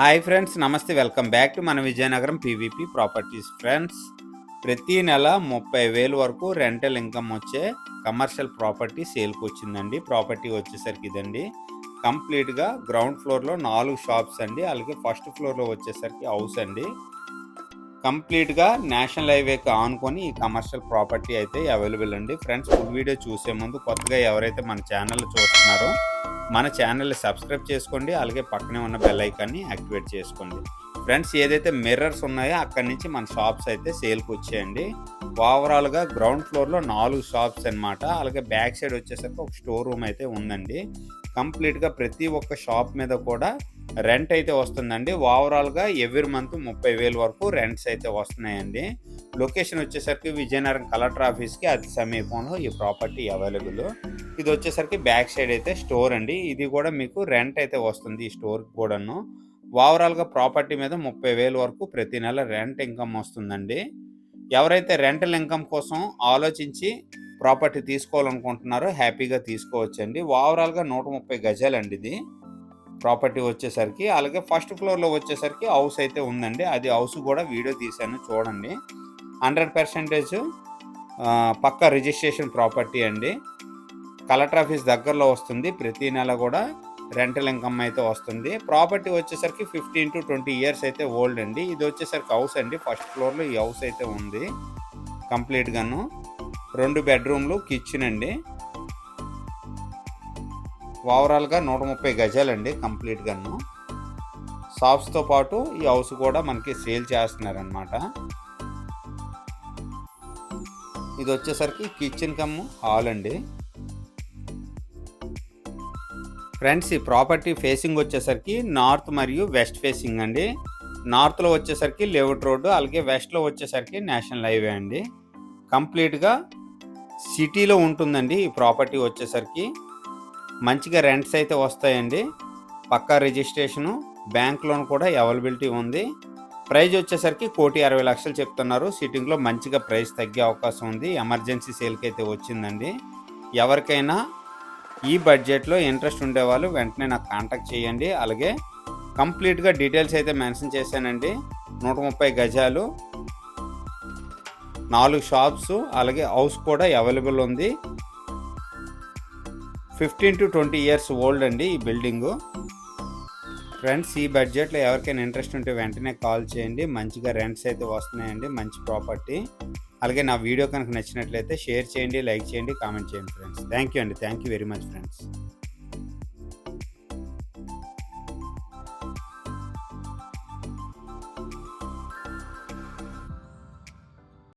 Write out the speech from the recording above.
Hi friends namaste welcome back to మన Vizianagaram PVP properties friends. ప్రతి నెల ముప్పై వేలు వరకు రెంటల్ ఇన్కమ్ వచ్చే కమర్షియల్ ప్రాపర్టీ సేల్కి వచ్చిందండి. ప్రాపర్టీ వచ్చేసరికి ఇదండి. కంప్లీట్గా గ్రౌండ్ ఫ్లోర్లో నాలుగు షాప్స్ అండి. అలాగే ఫస్ట్ ఫ్లోర్లో వచ్చేసరికి హౌస్ అండి. కంప్లీట్గా నేషనల్ హైవేకి ఆనుకొని ఈ కమర్షియల్ ప్రాపర్టీ అయితే అవైలబుల్ అండి. ఫ్రెండ్స్ ఫుల్ వీడియో చూసే ముందు కొత్తగా ఎవరైతే మన ఛానల్ చూస్తున్నారో మన ఛానల్ని సబ్స్క్రైబ్ చేసుకోండి అలాగే పక్కనే ఉన్న బెల్ ఐకాన్ని యాక్టివేట్ చేసుకోండి. ఫ్రెండ్స్ ఏదైతే మిర్రర్స్ ఉన్నాయో అక్కడి నుంచి మన షాప్స్ అయితే సేల్కి వచ్చేయండి. ఓవరాల్గా గ్రౌండ్ ఫ్లోర్లో నాలుగు షాప్స్ అన్నమాట. అలాగే బ్యాక్ సైడ్ వచ్చేసరికి ఒక స్టోర్ రూమ్ అయితే ఉందండి. కంప్లీట్గా ప్రతి ఒక్క షాప్ మీద కూడా రెంట్ అయితే వస్తుందండి. ఓవరాల్గా ఎవ్రీ మంత్ ముప్పై వేలు వరకు రెంట్స్ అయితే వస్తున్నాయండి. లొకేషన్ వచ్చేసరికి విజయనగరం కలెక్టర్ ఆఫీస్కి అతి సమీపంలో ఈ ప్రాపర్టీ అవైలబుల్. ఇది వచ్చేసరికి బ్యాక్ సైడ్ అయితే స్టోర్ అండి. ఇది కూడా మీకు రెంట్ అయితే వస్తుంది ఈ స్టోర్ కూడాను. ఓవరాల్గా ప్రాపర్టీ మీద ముప్పై వేలు వరకు ప్రతి నెల రెంట్ ఇన్కమ్ వస్తుందండి. ఎవరైతే రెంటల్ ఇన్కమ్ కోసం ఆలోచించి ప్రాపర్టీ తీసుకోవాలనుకుంటున్నారో హ్యాపీగా తీసుకోవచ్చండి. ఓవరాల్గా నూట ముప్పై గజాలండి ఇది. ప్రాపర్టీ వచ్చేసరికి అలాగే ఫస్ట్ ఫ్లోర్లో వచ్చేసరికి హౌస్ అయితే ఉందండి. అది హౌస్ కూడా వీడియో తీశాను చూడండి. హండ్రెడ్ పర్సెంటేజ్ పక్క రిజిస్ట్రేషన్ ప్రాపర్టీ అండి. కలెక్టర్ ఆఫీస్ దగ్గరలో వస్తుంది. ప్రతి నెల కూడా రెంటల్ ఇన్కమ్ అయితే వస్తుంది. ప్రాపర్టీ వచ్చేసరికి ఫిఫ్టీన్ టు ట్వంటీ ఇయర్స్ అయితే ఓల్డ్ అండి. ఇది వచ్చేసరికి హౌస్ అండి. ఫస్ట్ ఫ్లోర్లో ఈ హౌస్ అయితే ఉంది. కంప్లీట్గాను. రెండు బెడ్రూమ్లు కిచెన్ అండి. ఓవరాల్గా నూట ముప్పై గజాలండి కంప్లీట్గాను. షాప్స్తో పాటు ఈ హౌస్ కూడా మనకి సేల్ చేస్తున్నారనమాట ఇది వచ్చేసరికి కిచెన్ కమ్ హాల్ అండి. ఫ్రెండ్స్ ఈ ప్రాపర్టీ ఫేసింగ్ వచ్చేసరికి నార్త్ మరియు వెస్ట్ ఫేసింగ్ అండి. నార్త్లో వచ్చేసరికి లేఅవుట్ రోడ్డు అలాగే వెస్ట్లో వచ్చేసరికి నేషనల్ హైవే అండి. కంప్లీట్గా సిటీలో ఉంటుందండి ఈ ప్రాపర్టీ వచ్చేసరికి. మంచిగా రెంట్స్ అయితే వస్తాయండి. పక్కా రిజిస్ట్రేషను బ్యాంక్ లోన్ కూడా అవైలబిలిటీ ఉంది. ప్రైజ్ వచ్చేసరికి కోటి అరవై లక్షలు చెప్తున్నారు. సిట్టింగ్లో మంచిగా ప్రైస్ తగ్గే అవకాశం ఉంది. ఎమర్జెన్సీ సేల్కి అయితే వచ్చిందండి. ఎవరికైనా ఈ బడ్జెట్లో ఇంట్రెస్ట్ ఉండేవాళ్ళు వెంటనే నాకు కాంటాక్ట్ చేయండి. అలాగే కంప్లీట్గా డీటెయిల్స్ అయితే మెన్షన్ చేశానండి. నూట ముప్పై గజాలు నాలుగు షాప్స్ అలాగే హౌస్ కూడా అవైలబుల్ ఉంది. Fifteen to twenty years old అండి ఈ బిల్డింగు. ఫ్రెండ్స్ ఈ బడ్జెట్లో ఎవరికైనా ఇంట్రెస్ట్ ఉంటే వెంటనే కాల్ చేయండి. మంచిగా రెంట్స్ అయితే వస్తున్నాయండి మంచి ప్రాపర్టీ అలాగే నా వీడియో కనుక నచ్చినట్లయితే షేర్ చేయండి లైక్ చేయండి కామెంట్ చేయండి ఫ్రెండ్స్. థ్యాంక్ యూ అండి. Thank you very much friends